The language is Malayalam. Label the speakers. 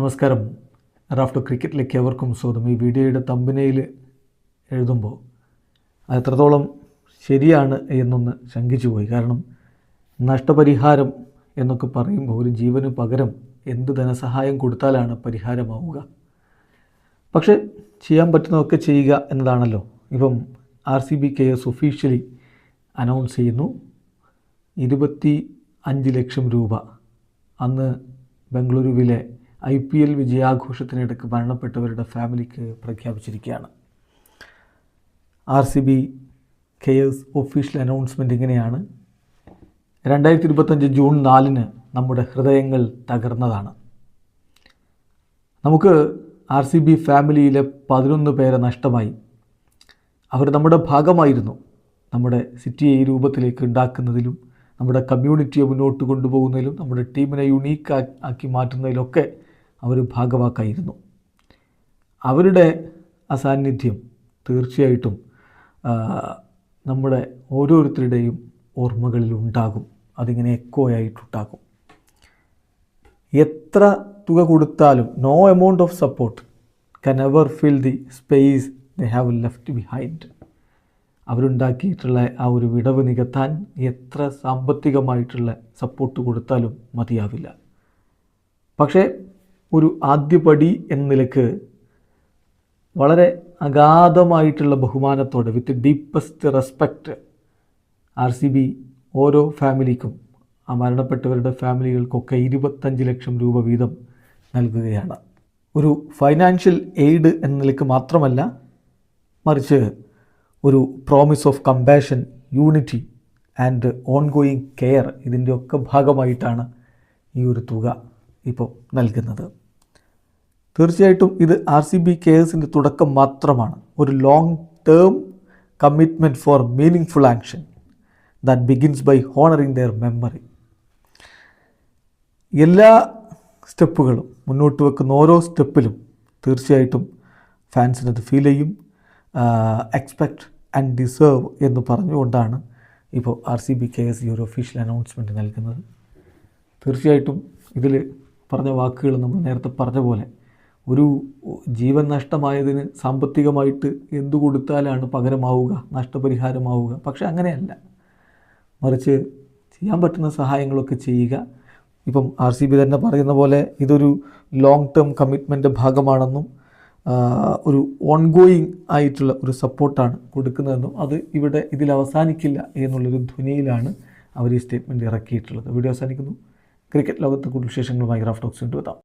Speaker 1: നമസ്കാരം. റാഫ്റ്റർ ക്രിക്കറ്റിലേക്ക് എവർക്കും സ്വാഗതം. ഈ വീഡിയോയുടെ തമ്പനയിൽ എഴുതുമ്പോൾ അത് എത്രത്തോളം ശരിയാണ് എന്നൊന്ന് ശങ്കിച്ചു പോയി. കാരണം നഷ്ടപരിഹാരം എന്നൊക്കെ പറയുമ്പോൾ ഒരു ജീവന് പകരം എന്ത് ധനസഹായം കൊടുത്താലാണ് പരിഹാരമാവുക? പക്ഷേ ചെയ്യാൻ പറ്റുന്നതൊക്കെ ചെയ്യുക എന്നതാണല്ലോ. ഇപ്പം R C B K S officially announce ചെയ്യുന്നു ഇരുപത്തി അഞ്ച് ലക്ഷം രൂപ. അന്ന് ബംഗളൂരുവിലെ ഐ പി എൽ വിജയാഘോഷത്തിനിടയ്ക്ക് മരണപ്പെട്ടവരുടെ ഫാമിലിക്ക് പ്രഖ്യാപിച്ചിരിക്കുകയാണ്. R C B K S official announcement ഇങ്ങനെയാണ്. രണ്ടായിരത്തി ഇരുപത്തഞ്ച് ജൂൺ നാലിന് നമ്മുടെ ഹൃദയങ്ങൾ തകർന്നതാണ്. നമുക്ക് ആർ സി ബി ഫാമിലിയിലെ പതിനൊന്ന് പേരെ നഷ്ടമായി. അവർ നമ്മുടെ ഭാഗമായിരുന്നു. നമ്മുടെ സിറ്റിയെ ഈ രൂപത്തിലേക്ക് ഉണ്ടാക്കുന്നതിലും നമ്മുടെ കമ്മ്യൂണിറ്റിയെ മുന്നോട്ട് കൊണ്ടുപോകുന്നതിലും നമ്മുടെ ടീമിനെ യുണീക്ക് ആക്കി മാറ്റുന്നതിലൊക്കെ അവർ ഭാഗവാക്കായിരുന്നു. അവരുടെ അസാന്നിധ്യം തീർച്ചയായിട്ടും നമ്മുടെ ഓരോരുത്തരുടെയും ഓർമ്മകളിൽ ഉണ്ടാകും. അതിങ്ങനെ എക്കോ ആയിട്ടുണ്ടാകും. എത്ര തുക കൊടുത്താലും no amount of support can ever fill the space they have left behind അവരുണ്ടാക്കിയിട്ടുള്ള ആ ഒരു വിടവ് നികത്താൻ എത്ര സാമ്പത്തികമായിട്ടുള്ള സപ്പോർട്ട് കൊടുത്താലും മതിയാവില്ല. പക്ഷേ ഒരു ആദ്യപടി എന്ന നിലയ്ക്ക് വളരെ അഗാധമായിട്ടുള്ള ബഹുമാനത്തോടെ with deepest respect R C B ഓരോ ഫാമിലിക്കും ആ മരണപ്പെട്ടവരുടെ ഫാമിലികൾക്കൊക്കെ ഇരുപത്തഞ്ച് ലക്ഷം രൂപ വീതം നൽകുകയാണ്. ഒരു ഫൈനാൻഷ്യൽ എയ്ഡ് എന്ന നിലയ്ക്ക് മാത്രമല്ല മറിച്ച് ഒരു promise of compassion unity and ongoing care ഇതിന്റെയൊക്കെ ഭാഗമായിട്ടാണ് ഈ ഒരു തുക ഇപ്പോൾ നൽകുന്നത്. തീർച്ചയായിട്ടും ഇത് ആർ സി ബി കെയേഴ്സിന്റെ തുടക്കം മാത്രമാണ്. ഒരു long term commitment for meaningful action that begins by honouring their memory എല്ലാ സ്റ്റെപ്പുകളും മുന്നോട്ട് വെക്കുന്ന ഓരോ സ്റ്റെപ്പിലും തീർച്ചയായിട്ടും ഫാൻസിനത് ഫീൽ ചെയ്യും എക്സ്പെക്റ്റ് ആൻഡ് ഡിസേർവ് എന്ന് പറഞ്ഞുകൊണ്ടാണ് ഇപ്പോൾ R C B K S ഈ ഒരു ഒഫീഷ്യൽ അനൗൺസ്മെന്റ് നൽകുന്നത്. തീർച്ചയായിട്ടും ഇതിൽ പറഞ്ഞ വാക്കുകൾ നമ്മൾ നേരത്തെ പറഞ്ഞ പോലെ ഒരു ജീവൻ നഷ്ടമായതിന് സാമ്പത്തികമായിട്ട് എന്തു കൊടുത്താലാണ് പകരമാവുക നഷ്ടപരിഹാരമാവുക? പക്ഷെ അങ്ങനെയല്ല. മറിച്ച് ചെയ്യാൻ പറ്റുന്ന സഹായങ്ങളൊക്കെ ചെയ്യുക. ഇപ്പം ആർ സി ബി തന്നെ പറയുന്ന പോലെ ഇതൊരു ലോങ് ടേം കമ്മിറ്റ്മെന്റ് ഭാഗമാണെന്നും ഒരു ഓൺഗോയിങ് ആയിട്ടുള്ള ഒരു സപ്പോർട്ടാണ് കൊടുക്കുന്നതെന്നും അത് ഇവിടെ ഇതിൽ അവസാനിക്കില്ല എന്നുള്ളൊരു ധ്വനിയിലാണ് അവർ ഈ സ്റ്റേറ്റ്മെന്റ് ഇറക്കിയിട്ടുള്ളത്. വീഡിയോ അവസാനിക്കുന്നു. ക്രിക്കറ്റ് ലോകത്തെ കൂടുതൽ വിശേഷങ്ങളുമായി ഗ്രാഫ് ടോക്സ് കൊണ്ടുവെത്താം